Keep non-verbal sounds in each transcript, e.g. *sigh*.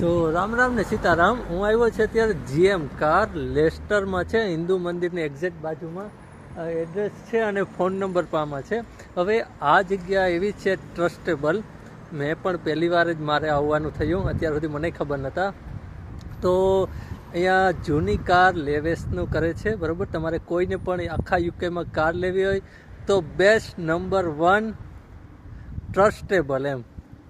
તો રામ રામ ને સીતારામ, હું આવ્યો છે અત્યારે જીએમ કાર, લેસ્ટરમાં છે, હિન્દુ મંદિરની એક્ઝેક્ટ બાજુમાં. એડ્રેસ છે અને ફોન નંબર પામાં છે. હવે આ જગ્યા એવી છે ટ્રસ્ટેબલ મેં પણ પહેલી વાર જ મારે આવવાનું થયું, અત્યાર સુધી મને ખબર નહોતા. તો અહીંયા જૂની કાર લેવેસનું કરે છે, બરાબર? તમારે કોઈને પણ આખા યુકેમાં કાર લેવી હોય તો બેસ્ટ નંબર વન ટ્રસ્ટેબલ એમ.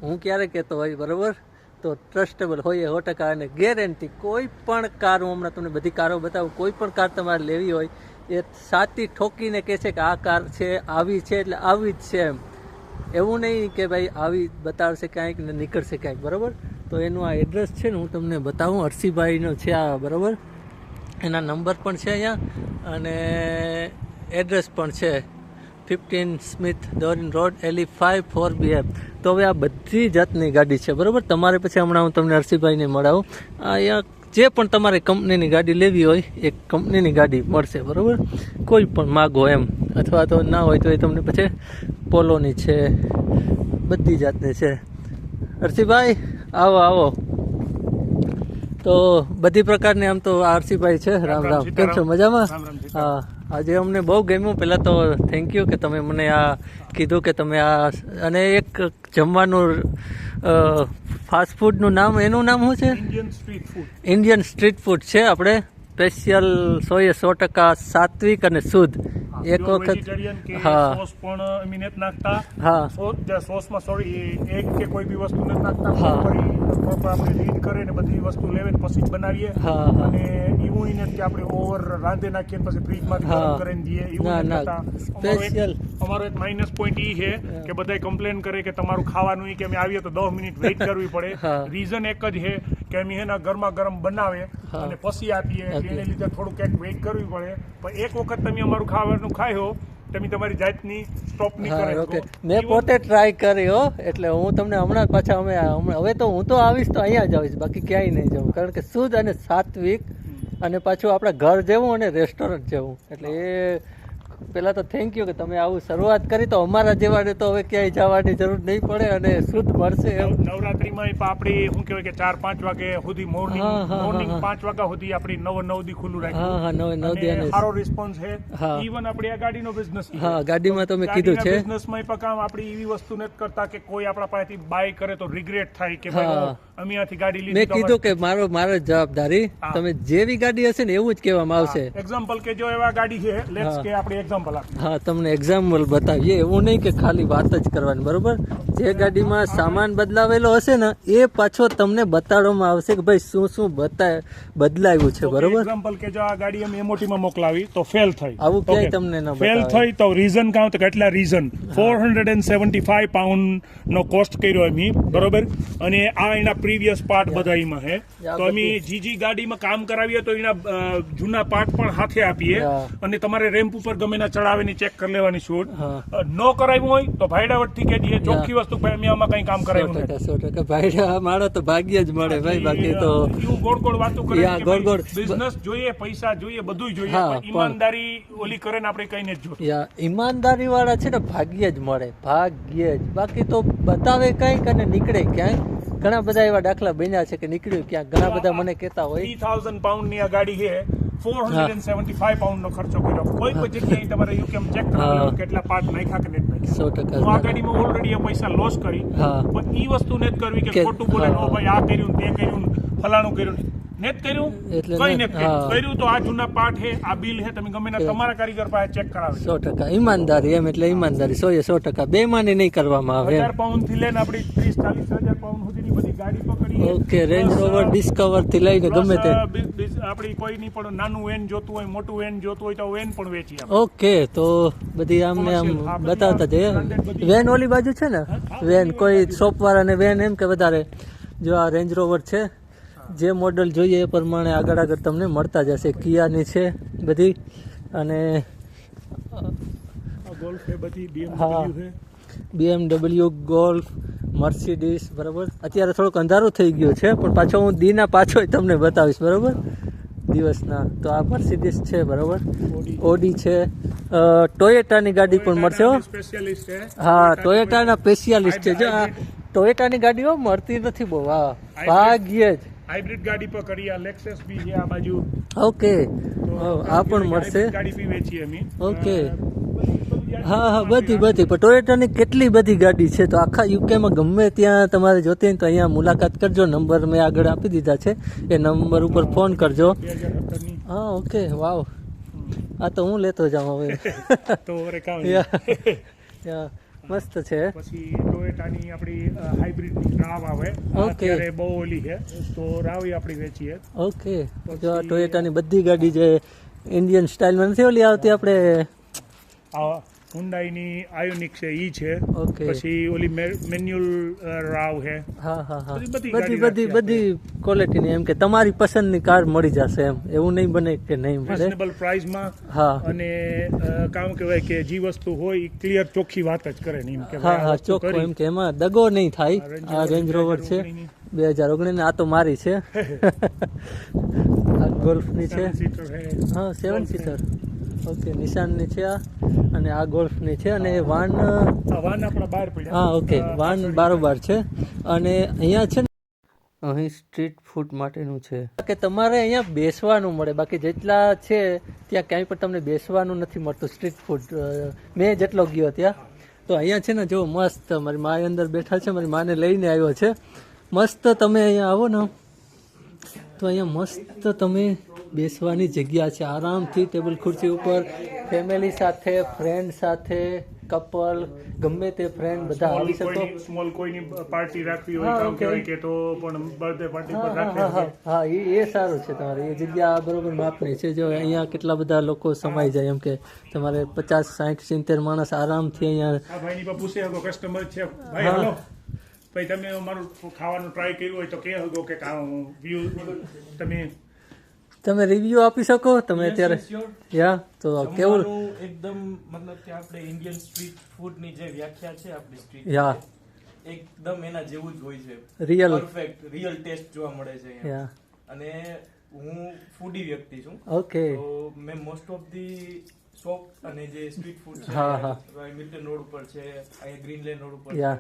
હું ક્યારે કહેતો હોય, બરાબર? તો ટ્રસ્ટેબલ હોય સો ટકા અને ગેરંટી કોઈ પણ કાર, હું હમણાં તમને બધી કારો બતાવું, કોઈ પણ કાર તમારે લેવી હોય, એ સાતી ઠોકીને કહે છે કે આ કાર છે, આવી છે, એટલે આવી જ છે એમ. એવું નહીં કે ભાઈ આવી બતાવશે ક્યાંક ને નીકળશે ક્યાંક, બરાબર? તો એનું આ એડ્રેસ છે ને હું તમને બતાવું હર્ષિભાઈનો છે આ, બરાબર? એના નંબર પણ છે અહીંયા અને એડ્રેસ પણ છે. Fifteen Smith Dorrien road L E five four BF તો હવે આ બધી જાતની ગાડી છે બરાબર? તમારે પછી હમણાં હું તમને હર્ષિભાઈને મળાવું. આ અહીંયા જે પણ તમારે કંપનીની ગાડી લેવી હોય એ કંપનીની ગાડી મળશે બરાબર? કોઈ પણ માગો એમ અથવા તો ના હોય તો એ તમને પછી પોલોની છે બધી જાતની છે. હર્ષિભાઈ આવો આવો. તો બધી પ્રકારની આમ તો હર્ષિભાઈ છે રામ રામ. કેમ છો? મજામાં? હા. આજે અમને બહુ ગમ્યું. પહેલાં તો થેન્ક યુ કે તમે મને આ કીધું કે તમે આ અને એક જમવાનું ફાસ્ટ ફૂડનું નામ એનું નામ શું છે? Indian street food Indian street food છે આપણે. સ્પેશિયલ સોએ સો ટકા સાત્વિક અને શુદ્ધ. એક વખત હા સોસ પણ અમે નથી નાખતા હા સોસ જે સોસમાં સોરી એગ કે કોઈ બી વસ્તુ નથી નાખતા હા. પ્રોપર પ્રોપર આપણે રીડ કરે ને બધી વસ્તુ લેવે પછી જ બનાવીએ હા. અને એવું ય નથી કે આપણે ઓવર રાંધે નાખીએ પછી ફ્રીજમાંથી. ગરમ કરીને દઈએ એવું ના, નથી અમારો એક- Special. અમારો એક માઇનસ પોઈન્ટ ઈ છે કે બધાય કમ્પ્લેન કરે કે તમારું ખાવાનું ઈ કે અમે આવીએ તો દસ મિનિટ વેઇટ કરવી પડે. રીઝન એક જ છે કે અમે એના ગરમા ગરમ બનાવે અને પછી આપીએ. એને લીધે થોડું ક્યાંક વેઇટ કરવી પડે. પણ એક વખત તમે અમારું ખાવાનું ખાયો તમે તમારી જાતની સ્ટોપ નહીં કરે ઓકે મેં પોતે ટ્રાય કરી હો એટલે હું તમને હમણાં પાછા અમે હવે તો હું તો આવીશ તો અહીંયા જ આવીશ બાકી ક્યાંય નહીં જાઉં કારણ કે શુદ્ધ અને સાત્વિક અને પાછું આપણા ઘર જેવું અને રેસ્ટોરન્ટ જેવું. એટલે એ પહેલાં તો થેન્ક યુ કે તમે આવું શરૂઆત કરી તો અમારા જેવાને તો હવે ક્યાંય જવાની જરૂર નહીં પડે અને શુદ્ધ મળશે નવરાત્રીમાં આપણી શું કહેવાય કે ચાર પાંચ વાગે સુધી મોર્નિંગ મોર્નિંગ પાંચ વાગ્યા સુધી આપણી નવ નવ દી ખુલ્લું હા હા નવ નવે અને સારો રિસ્પોન્સ છે. ઈવન આપણી આ ગાડીનો બિઝનેસ હા ગાડીમાં તમે કીધું છે. બિઝનેસમાં પણ કામ આપણી એવી વસ્તુ નથી કરતા કે કોઈ આપણા પાસેથી બાય કરે તો રિગ્રેટ થાય કે ભાઈ હા. ઓ, અમે અહીંયાથી ગાડી મેં લીધી કીધું કે મારો મારો જવાબદારી તમે જેવી ગાડી હશે ને એવું જ કહેવામાં આવશે. એક્ઝામ્પલ કે જો એવા ગાડી છે લેટ્સ કે આપણે એક્ઝામ્પલ આપીએ હા તમને એક્ઝામ્પલ બતાવીએ. એવું નહીં કે ખાલી વાત જ કરવાની બરોબર? જે ગાડીમાં સામાન બદલાવેલો હશે ને એ પાછો તમને બતાડવામાં આવશે કે ભાઈ શું શું બતા બદલાયું છે બરોબર? એક્ઝામ્પલ કે જો આ ગાડી અમે એમઓટી માં મોકલાવી તો ફેલ થઈ. આવું ક્યાંય તમને ન ફેલ થઈ તો રીઝન કાં તો કેટલા reason four hundred and seventy five pound no cost કર્યો અમે બરોબર? અને આ એના પ્રીવિયસ પાર્ટ બધા એમાં છે તો અમે જીજી ગાડીમાં કામ કરાવીએ તો એના જૂના પાર્ટ પણ હાથે આપીએ અને તમારે રેમ્પ ઉપર ગમે ના ચડાવીની ચેક કરી લેવાની શૂટ. ન કરાવ્યું હોય તો ભાઈડાવટથી કે દઈએ ચોખ્ખી વસ્તુ પ્રેમિયામાં કઈ કામ કરાવ્યું નથી. સો ટકા. ભાઈડા આ તો ભાગ્ય જ મળે ભાઈ બાકી તો એવું ગોળ ગોળ વાતો કરે ગોળ ગોળ. બિઝનેસ જોઈએ પૈસા જોઈએ બધું જોઈએ ઈમાનદારી ઓલી કરે ને આપણે કઈ ને જોતું. યા ઈમાનદારી વાળા છે ને ભાગ્ય જ મળે ભાગ્ય જ. બાકી તો બતાવે કંઈક અને નીકળે ક્યાંય. ઘણા બધા એવા દાખલા બન્યા છે કે નીકળ્યું ક્યાંક ઘણા બધા મને કહેતા હોય. થ્રી થાઉઝન્ડ પાઉન્ડની આ ગાડી છે. Four hundred and seventy five pound નો ખર્ચો કર્યો. કોઈ કોઈ જગ્યાએ તમારે યુકેમ ચેક હા. કેટલા પાર્ટ નાખ્યા કે નથી નાખ્યા. 100% હું આ ગાડીમાં ઓલરેડી પૈસા લોસ કરી. પણ ઈ વસ્તુ નથી કરવી કે ખોટું બોલે નો ભાઈ આ કર્યું તે કર્યું ફલાણું કર્યું. નેત કર્યું? કઈ ને- કર્યું. તો આ જૂના પાર્ટ છે આ બિલ છે તમે ગમે તમારા કારીગર પાસે ચેક કરાવે સો ટકા. ઈમાનદારી એમ એટલે ઈમાનદારી. સો એ સો ટકા. બે માની નહીં કરવામાં આવે હજાર પાઉન્ડથી લઈને આપણી ત્રીસ ચાલીસ હજાર પાઉન્ડ બધી ગાડી પકડી. ઓકે રેન્જ રોવર ડિસ્કવરથી લઈને ગમે તે. આપણી કોઈ નહીં પણ નાનું વેન જોતું હોય મોટું વેન જોતું હોય તો વેન પણ વેચી આપે. ઓકે તો બધી આમને આમ બતાવતા જઈએ. વેન ઓલી બાજુ છે ને? વેન કોઈ શોપ વાળાને વેન એમ કે વધારે. જો આ રેન્જ રોવર છે જે મોડલ જોઈએ એ પ્રમાણે આગળ આગળ તમને મળતા જશે. કિયાની છે બધી અને ગોલ્ફ બધી હા. છે. બીએમડબલ્યુ ગોલ્ફ મર્સિડીસ બરાબર? અત્યારે થોડોક અંધારો થઈ ગયો છે પણ પાછો હું દીના પાછો તમને બતાવીશ બરાબર? દિવસના. તો આ મર્સિડીસ છે બરાબર? ઓડી. છે. ટોયેટાની ગાડી પણ મળશે હા. ટોયેટાના સ્પેશિયાલિસ્ટ છે. જો આ ટોયેટાની ગાડીઓ મળતી નથી બહુ. હા ભાગ્યે જ. હાઇબ્રિડ ગાડી પર કરી આ લેક્સસ બી છે આ બાજુ. ઓકે. આ પણ મળશે. ગાડી બી વેચી અમે ઓકે. હા હા બધી બધી. પણ ટોયોટાની કેટલી બધી ગાડી છે? તો આખા યુકેમાં ગમે ત્યાં તમારે જોતી હોય તો અહીંયા મુલાકાત કરજો. નંબર મેં આગળ આપી દીધા છે. એ નંબર ઉપર ફોન કરજો. હા ઓકે. વાવ. આ તો હું લેતો જાઉં હવે. *laughs* મસ્ત છે. પછી ટોયોટાની આપણી હાઇબ્રિડની રાવ આવે. ઓકે. અત્યારે બહુ ઓલી છે. તો રાવ આપણી વેચીએ. ઓકે. જો આ ટોયોટાની બધી ગાડી જે ઇન્ડિયન સ્ટાઇલમાં નથી ઓલી આવતી આપણે? હુન્ડાઈની આયોનિક છે ઈ છે. પછી ઓલી મેન્યુઅલ રાવ છે. હા હા હા. બધી- બધી બધી ક્વોલિટીની એમ કે તમારી પસંદની કાર મળી જશે એમ. એવું નહીં બને કે નહીં મળે. રિઝનેબલ પ્રાઇસમાં હા. અને કામ કહેવાય કે જે વસ્તુ હોય એ ક્લિયર ચોખ્ખી વાત જ કરે ને એમ કે હા હા ચોખ્ખો એમ કે એમાં દગો નહીં થાય. આ રેન્જ રોવર છે. બે હજાર ઓગણીસ આ તો મારી છે. *laughs* *laughs* આ ગોલ્ફની છે. હા સેવન સીટર ઓકે નિશાનની છે આ અને આ ગોલ્ફની છે અને વાન વાન આપણા બહાર પડ્યા. હા ઓકે વાન બારોબાર છે. અને અહીંયા છે ને અહીં સ્ટ્રીટ ફૂડ માટેનું છે. કે તમારે અહીંયા બેસવાનું મળે બાકી જેટલા છે ત્યાં ક્યાંય પણ તમને બેસવાનું નથી મળતું સ્ટ્રીટ ફૂડ. મેં જેટલો ગયો ત્યાં તો અહીંયા છે ને જો મસ્ત મારી મા અંદર બેઠા છે મારી માને લઈને આવ્યો છે. મસ્ત તમે અહીંયા આવો ને. તો અહીંયા મસ્ત તમે બેસવાની જગ્યા છે. આરામથી ટેબલ ખુરશી ઉપર ફેમિલી સાથે ફ્રેન્ડ સાથે કપલ ગમે તે ફ્રેન્ડ બધા આવી શકો. સ્મોલ કોઈની પાર્ટી રાખવી હોય કામ કહેવાય કે તો પણ બર્થડે પાર્ટી પર હા હા એ એ સારું છે તમારે. એ જગ્યા બરોબર માપની છે. જો અહીંયા કેટલા બધા લોકો સમાઈ જાય એમ કે તમારે પચાસ સાઠ સિત્તેર માણસ આરામથી અહીંયા ભાઈની પર પૂછે કસ્ટમર છે. ભાઈ. હલો. ભાઈ તમે મારું ખાવાનું ટ્રાય કર્યું હોય તો કે હગો કે વ્યૂ તમે તમે રિવ્યુ આપી શકો તમે અત્યારે યા તો કેવું એકદમ મતલબ કે આપણે ઇન્ડિયન સ્ટ્રીટ ફૂડની જે વ્યાખ્યા છે આપણી સ્ટ્રીટ યા એકદમ એના જેવું જ હોય છે. રિયલ પરફેક્ટ રિયલ ટેસ્ટ જોવા મળે છે યા અને હું ફૂડી વ્યક્તિ છું. ઓકે તો મેં મોસ્ટ ઓફ ધી શોપ અને જે સ્ટ્રીટ ફૂડ છે હા, હા. મિલ્ટન રોડ ઉપર છે અહીંયા ગ્રીન લેન રોડ ઉપર યા.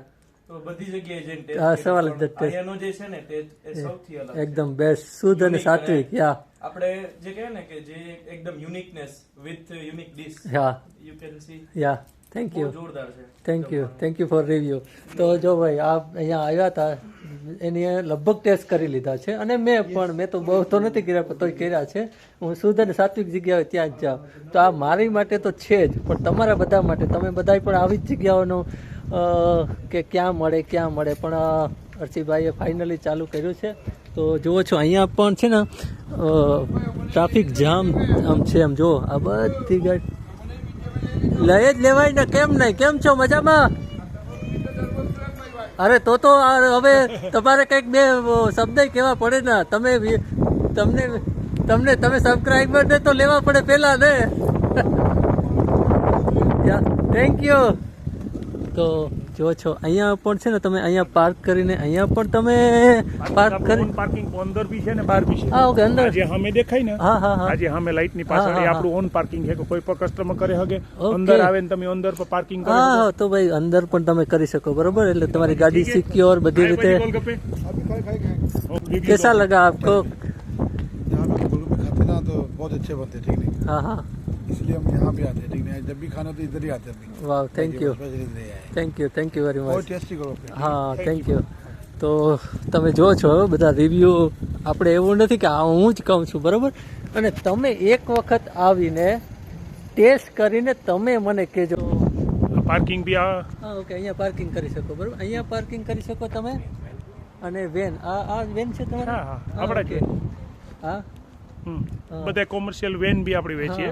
તો બધી જગ્યાએ જે ટેસ્ટ સવાલ જ taste. જે છે ને ટેસ્ટ એ સૌથી અલગ એકદમ બેસ્ટ શુદ્ધ અને સાત્વિક. યા આપણે જે કહે ને કે જે એકદમ uniqueness with unique dish yeah you can see yeah thank you જોરદાર છે. Thank you thank you for review તો જો ભાઈ આપ અહીંયા આવ્યા હતા એની લગભગ ટેસ્ટ કરી લીધા છે. અને મેં પણ મેં તો બહુ તો નથી કર્યા પણ તોય કર્યા છે. હું શુદ્ધ અને સાત્વિક જગ્યાએ ત્યાં જ જાઉં. તો આ મારી માટે તો છે જ પણ તમારા બધા માટે. તમે બધાય પણ આવી જ જગ્યાઓનો કે ક્યાં મળે ક્યાં મળે. પણ અ, ફાઇનલી ચાલુ કર્યું છે. તો જુઓ છો, અહીંયા પણ છે ને ટ્રાફિક જામ આમ છે આમ જુઓ, આ બધી ગાડી. લઈ જ લેવાય ને, કેમ નહીં? કેમ છો, મજામાં? અરે, તો તો હવે તમારે કંઈક બે શબ્દ કહેવા પડે ને, તમે તમને તમને, તમે સબસ્ક્રાઈબર ને તો લેવા પડે પહેલાં ને. *laughs* થેન્ક યુ તો જો છો અહીંયા પણ છે ને તમે અહીંયા પાર્ક કરીને અહીંયા પણ તમે પાર્ક કરી પાર્કિંગ અંદર બી છે ને બહાર બી છે હા ઓકે અંદર આજે સામે દેખાય ને હા હા હા આજે સામે લાઈટ ની પાછળ હા, એ હા, આપણું ઓન પાર્કિંગ છે કે કોઈ પણ કસ્ટમર કરે હગે Okay. અંદર આવે ને તમે અંદર પર પાર્કિંગ કરો હા હા તો ભાઈ અંદર પણ તમે કરી શકો બરોબર એટલે તમારી ગાડી સિક્યોર બધી રીતે રીતે कैसा लगा आपको यहाँ पे गोलगप्पे खाते ना तो बहुत अच्छे बनते ठीक नहीं हाँ हाँ इसलिए हम यहाँ पे आते हैं ठीक नहीं जब भी खाना तो इधर ही आते हैं अभी वाह थैंक यू स्पेशल इधर ही आए हैं। Thank you thank you very बहुत મચ टेस्टी गोलगप्पे હા થેન્ક યુ તો તમે જો છો બધા રિવ્યુ આપણે એવું નથી કે આ હું જ કહું છું બરોબર અને તમે એક વખત આવીને ટેસ્ટ કરીને તમે મને કહેજો પાર્કિંગ બી આ હા ઓકે અહીંયા પાર્કિંગ કરી શકો બરોબર અહીંયા પાર્કિંગ કરી શકો તમે અને વેન આ આ વેન છે તમારે હા, હા, આપણા જ ઓકે. હા હમ. હા. બધા કોમર્શિયલ વેન બી આપણે વેચીએ.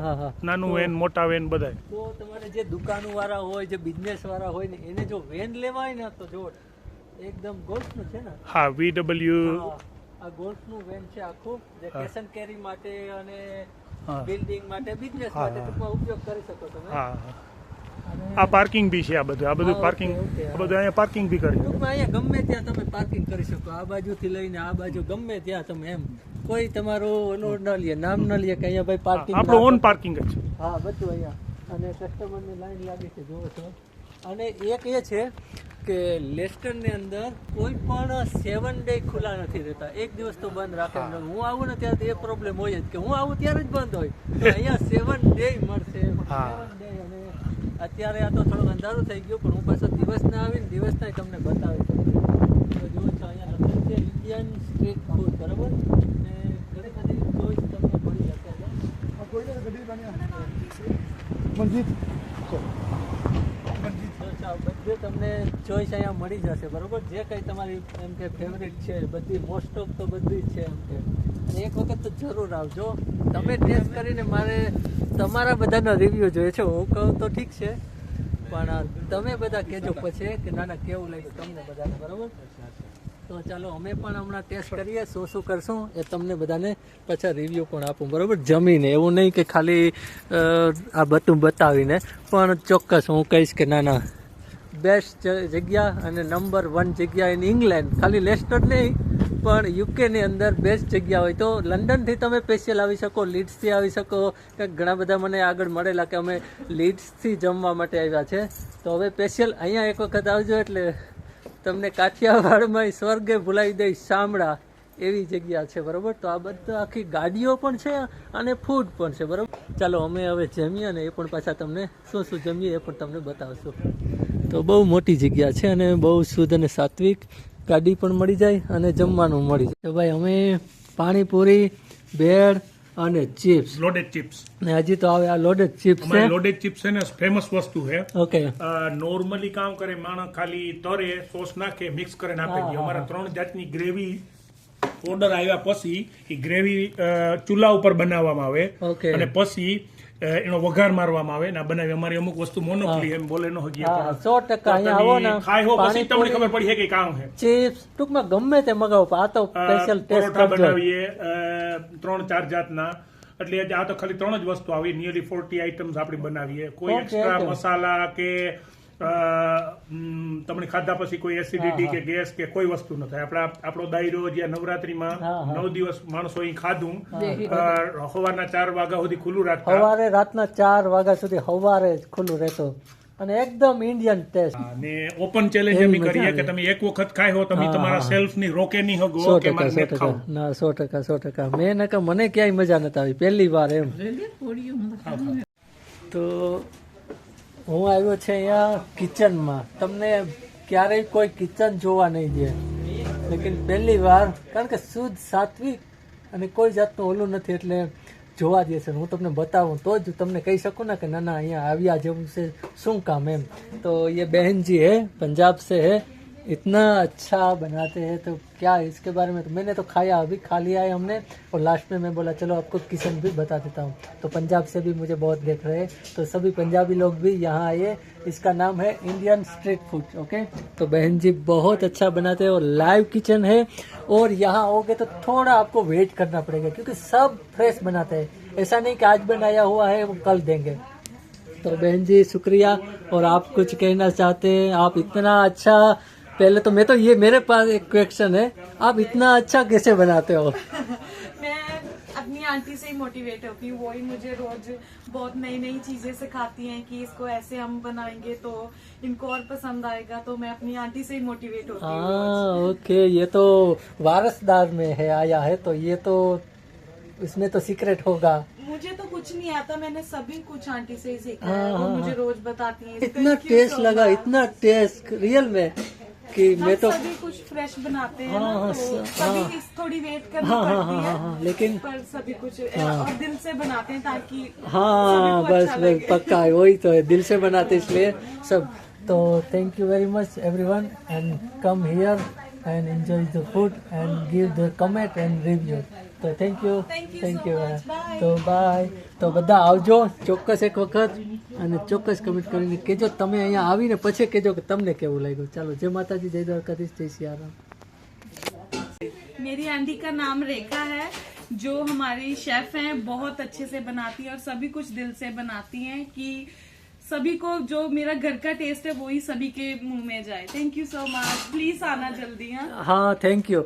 નાનું વેન મોટા વેન બધા. તો તમારે જે દુકાનો વાળા હોય જે બિઝનેસ વાળા હોય ને એને જો વેન લેવા હોય ને તો જો એકદમ ગોલ્ફનું છે ને? હા વીડબલ્યુ આ ગોલ્ફનું વેન છે આખું જે કેશ એન્ડ કેરી માટે અને બિલ્ડિંગ માટે બિઝનેસ માટે તમે ઉપયોગ કરી શકો તમે. હા આ પાર્કિંગ બી છે આ બધું. આ બધું પાર્કિંગ આ બધું અહીંયા પાર્કિંગ બી કરી શકો અહીંયા ગમે ત્યાં તમે પાર્કિંગ કરી શકો. આ બાજુથી લઈને આ બાજુ ગમે ત્યાં તમે એમ કોઈ તમારું ઓલું ન લે નામ ન લે કે અહીંયા ભાઈ પાર્કિંગ આપણો ઓન પાર્કિંગ જ છે. હા બધું અહીંયા. અને કસ્ટમરની લાઈન લાગી છે જુઓ છો. અને એક એ છે કે લેસ્ટરની અંદર કોઈ પણ સેવન ડે ખુલ્લા નથી રહેતા. એક દિવસ તો બંધ રાખે. હું. આવું ને ત્યારે એ પ્રોબ્લેમ હોય જ કે હું આવું ત્યારે જ બંધ હોય. તો અહીંયા સેવન ડે મળશે. સેવન ડે અને અત્યારે આ તો થોડુંક અંધારું થઈ ગયું પણ હું પાછો દિવસના આવીને દિવસના તમને બતાવી શકું તો જુઓ છો અહીંયા લખેલું છે ઇન્ડિયન સ્ટ્રીટ ફૂડ બરાબર? મંજીત. બધું તમને ચોઈસ અહીંયા મળી જશે, બરોબર? જે કંઈ તમારી એમ કે ફેવરિટ છે, બધી મોસ્ટ ઓફ તો બધી જ છે એમ કે. એક વખત તો જરૂર આવજો. તમે ટેસ્ટ કરીને મારે તમારા બધાના રિવ્યૂ જોઈએ છે, હું કહું તો ઠીક છે. પણ તમે બધા કહેજો પછી કે, ના ના, કેવું લાગ્યું તમને બધાને? બરોબર? તો ચાલો, અમે પણ હમણાં ટેસ્ટ કરીએ, શું શું કરશું, એ તમને બધાને પાછા રિવ્યૂ પણ આપું, બરાબર? જમીને, એવું નહીં કે ખાલી આ બધું બતાવીને, પણ ચોક્કસ હું કહીશ કે ના ના. બેસ્ટ જગ્યા અને નંબર વન જગ્યા ઇન ઇંગ્લેન્ડ ખાલી લેસ્ટર નહીં, પણ યુકેની અંદર બેસ્ટ જગ્યા હોય તો લંડનથી તમે સ્પેશિયલ આવી શકો લીડ્સથી આવી શકો, કે ઘણા બધા મને આગળ મળેલા કે અમે લીડ્સથી જમવા માટે આવ્યા છે. તો હવે સ્પેશિયલ અહીંયા એક વખત આવજો એટલે તમને કાઠિયાવાડમાં સ્વર્ગે ભૂલાવી દઈ શામળા એવી જગ્યા છે, બરોબર? તો આ બધા આખી ગાડીઓ પણ છે અને ફૂડ પણ છે, બરોબર? ચાલો, અમે હવે જમીએ અને એ પણ પાછા તમને શું શું જમીએ એ પણ તમને બતાવશું. તો બહુ મોટી જગ્યા છે અને બહુ શુદ્ધ અને સાત્વિક ગાડી પણ મળી જાય અને જમવાનું મળી જાય. તો ભાઈ, અમે પાણીપુરી ભેળ અને ચિપ્સ લોડેડ ચિપ્સ ને હજી તો હવે આ લોડેડ ચિપ્સ છે. લોડેડ ચિપ્સ છે ને ફેમસ વસ્તુ છે. ઓકે નોર્મલી કામ કરે માણસ ખાલી તરે સોસ નાખે મિક્સ કરીને આપી. છે અમારા ત્રણ જાતની ગ્રેવી ઓર્ડર આવ્યા પછી એ ગ્રેવી ચૂલા ઉપર બનાવવામાં આવે. અને પછી એનો વઘાર મારવામાં આવે ના બનાવી. અમારી અમુક વસ્તુ મોનોપલી એમ બોલે નો હગી સો ટકા અહીંયા આવો ને. ખાઈ હો પછી તમને ખબર પડી છે કે કામ છે ચિપ્સ ટૂંકમાં ગમે તે મગાવો આ તો સ્પેશિયલ ટેસ્ટ બનાવીએ ત્રણ ચાર જાતના. એટલે આ તો ખાલી ત્રણ જ વસ્તુ આવી. નિયરલી ફોર્ટી આઈટમ્સ આપણે બનાવીએ. કોઈ એક્સ્ટ્રા મસાલા કે તમને ખાધા પછી કોઈ એસિડિટી કે ગેસ કે કોઈ વસ્તુ ન થાય. આપણા આપણો દાયરો જે નવરાત્રીમાં. નવ દિવસ માણસો અહીં ખાધું સવારના ચાર વાગ્યા સુધી ખુલ્લું રાખતા. સવારે રાતના ચાર વાગ્યા સુધી સવારે જ ખુલ્લું રહેતો. અને એકદમ ઇન્ડિયન ટેસ્ટ અને ઓપન ચેલેન્જ એમ કરીએ કે તમે એક વખત ખાઈ હો તમે તમારા. સેલ્ફની રોકે નહીં સો હગો કે ટકા મારે સો ટકા. ના સો ટકા સો ટકા. મેં ન કે મને ક્યાંય મજા નથી આવી. પહેલી વાર એમ. તો હું આવ્યો છે અહીંયા કિચનમાં. તમને ક્યારેય કોઈ કિચન જોવા નહીં દે. લેકિન પહેલી વાર, કારણ કે શુદ્ધ સાત્વિક અને કોઈ જાતનું ઓલું નથી એટલે જોવા દે છે. હું તમને બતાવું, તો જ તમને કહી શકું ને કે ના ના અહીંયા આવ્યા જેવું છે. શું કામ એમ? તો એ બહેનજી હે, પંજાબ છે હે. इतना अच्छा बनाते हैं तो क्या इसके बारे में? तो मैंने तो खाया, अभी खा लिया है हमने, और लास्ट में मैं बोला, चलो, आपको किचन भी बता देता हूँ। तो पंजाब से भी मुझे बहुत देख रहे हैं तो सभी पंजाबी लोग भी यहाँ आइए इसका नाम है इंडियन स्ट्रीट फ़ूड ओके तो बहन जी, बहुत अच्छा बनाते हैं, और लाइव किचन है, और यहाँ आओगे तो थोड़ा आपको वेट करना पड़ेगा, क्योंकि सब फ्रेश बनाते हैं। ऐसा नहीं कि आज बनाया हुआ है, वो कल देंगे। तो बहन जी, शुक्रिया, और आप कुछ कहना चाहते हैं? आप इतना अच्छा पहले तो मैं तो ये मेरे पास एक क्वेश्चन है आप इतना अच्छा कैसे बनाते हो? *laughs* मैं अपनी आंटी से ही मोटिवेट होती हूँ वो ही मुझे रोज बहुत नई नई चीज़ें सिखाती हैं कि इसको ऐसे हम बनाएँगे तो इनको और पसंद आएगा तो मैं अपनी आंटी से ही मोटिवेट होती हूँ हाँ ओके ये तो वारसदार में है आया है तो ये तो इसमें तो सीक्रेट होगा। मुझे तो कुछ नहीं आता मैंने सभी कुछ आंटी से ही सीखा हाँ, है वो हाँ, मुझे हाँ। रोज बताती है इतना टेस्ट लगा इतना टेस्ट रियल में। कि मैं तो सभी कुछ फ्रेश बनाते हैं हाँ, ना हाँ, तो हाँ। की थोड़ी वेट करनी हाँ, हाँ, पड़ती हाँ, है हाँ, हाँ, लेकिन पर सभी कुछ हाँ। और दिल से बनाते हैं ताकि हाँ बस अच्छा बस पक्का है वही तो है दिल से बनाते इसलिए सब तो thank you very much everyone and come here and enjoy the food and give the comment and review તો thank you Thank you thank so you much. Bye. તો બાય તો બધા આવજો ચોક્કસ એક વખત અને ચોક્કસ કમેન્ટ કરીને કહેજો તમે અહીંયા આવીને પછી કહેજો કે તમને કેવું લાગ્યું ચાલો જય માતાજી જય દ્વારકાધીશ જય સિયારામ मेरी आंटी का नाम रेखा है जो हमारी शेफ हैं बहुत अच्छे से बनाती हैं और सभी कुछ दिल से बनाती हैं कि सभी को जो मेरा घर का टेस्ट है वो ही सभी के मुँह में जाए। Thank you so much please आना जल्दी हाँ? हाँ थैंक यू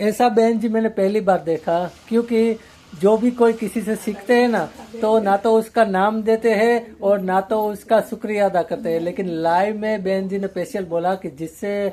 ऐसा बहन जी मैंने पहली बार देखा, क्योंकि जो भी कोई किसी से सीखते हैं ना तो ना तो उसका नाम देते हैं और ना तो उसका शुक्रिया अदा करते हैं। लेकिन लाइव में बहन जी ने स्पेशल बोला कि जिससे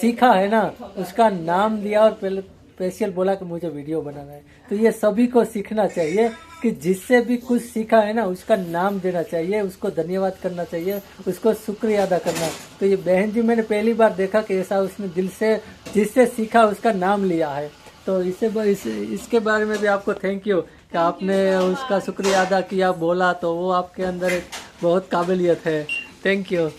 सीखा है ना, उसका नाम दिया और स्पेशल बोला कि मुझे वीडियो बनाना है। तो ये सभी को सीखना चाहिए। कि जिससे भी कुछ सीखा है ना उसका नाम देना चाहिए उसको धन्यवाद करना चाहिए उसको शुक्रिया अदा करना। तो ये बहन जी मैंने पहली बार देखा कि ऐसा उसने दिल से जिससे सीखा उसका नाम लिया है। तो इससे ब- इस, इसके बारे में भी आपको थैंक यू कि आपने उसका शुक्रिया अदा किया बोला तो वो आपके अंदर एक बहुत काबिलियत है। Thank you